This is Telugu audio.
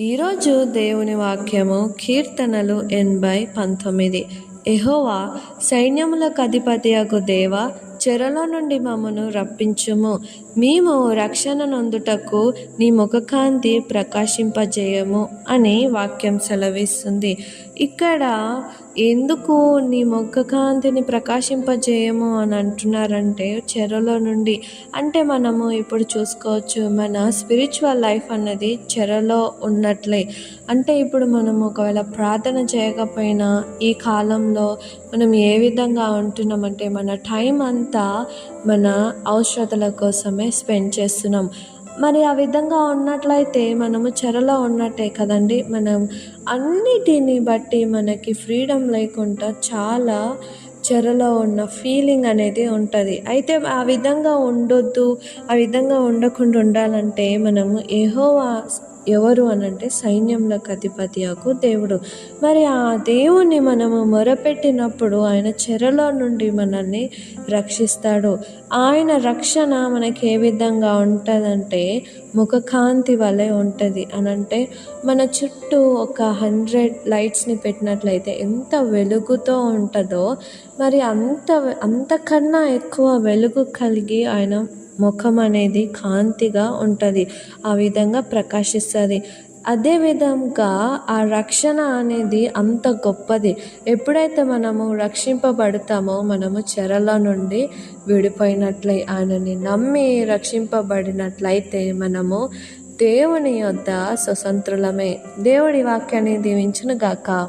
ఈరోజు దేవుని వాక్యము కీర్తనలు ఎనభై పంతొమ్మిది. ఎహోవా సైన్యములకు అధిపతియగు దేవ చెరలో నుండి మమ్మను రప్పించుము. మేము రక్షణ నొందుటకు నీ ముఖకాంతి ప్రకాశింపజేయము అని వాక్యం సెలవిస్తుంది. ఇక్కడ ఎందుకు నీ మొక్క కాంతిని ప్రకాశింపజేయము అని అంటున్నారంటే చెరలో నుండి. అంటే మనము ఇప్పుడు చూసుకోవచ్చు మన స్పిరిచువల్ లైఫ్ అన్నది చెరలో ఉన్నట్లే. అంటే ఇప్పుడు మనం ఒకవేళ ప్రార్థన చేయకపోయినా ఈ కాలంలో మనం ఏ విధంగా ఉంటున్నామంటే మన టైం అంతా మన అవసరతల కోసమే స్పెండ్ చేస్తున్నాం. మరి ఆ విధంగా ఉన్నట్లయితే మనము చెరలో ఉన్నట్టే కదండి. మనం అన్నిటిని బట్టి మనకి ఫ్రీడమ్ లేకుండా చాలా చెరలో ఉన్న ఫీలింగ్ అనేది ఉంటుంది. అయితే ఆ విధంగా ఉండొద్దు ఆ విధంగా ఉండకుండా ఉండాలంటే మనము ఏహోవా ఎవరు అనంటే సైన్యంలకు అధిపతి అగు దేవుడు. మరి ఆ దేవుణ్ణి మనము మొరపెట్టినప్పుడు ఆయన చెరలో నుండి మనల్ని రక్షిస్తాడు. ఆయన రక్షణ మనకి ఏ విధంగా ఉంటుందంటే ముఖకాంతి వలె ఉంటుంది అని అంటే మన చుట్టూ ఒక హండ్రెడ్ లైట్స్ని పెట్టినట్లయితే ఎంత వెలుగుతో ఉంటుందో మరి అంత అంతకన్నా ఎక్కువ వెలుగు కలిగి ఆయన ముఖం అనేది కాంతిగా ఉంటుంది ఆ విధంగా ప్రకాశిస్తుంది. అదే విధంగా ఆ రక్షణ అనేది అంత గొప్పది. ఎప్పుడైతే మనము రక్షింపబడతామో మనము చెరల నుండి విడిపోయినట్లయి ఆయనని నమ్మి రక్షింపబడినట్లయితే మనము దేవుని యొద్ద స్వతంత్రులమే. దేవుడి వాక్యాన్ని దీవించును గాక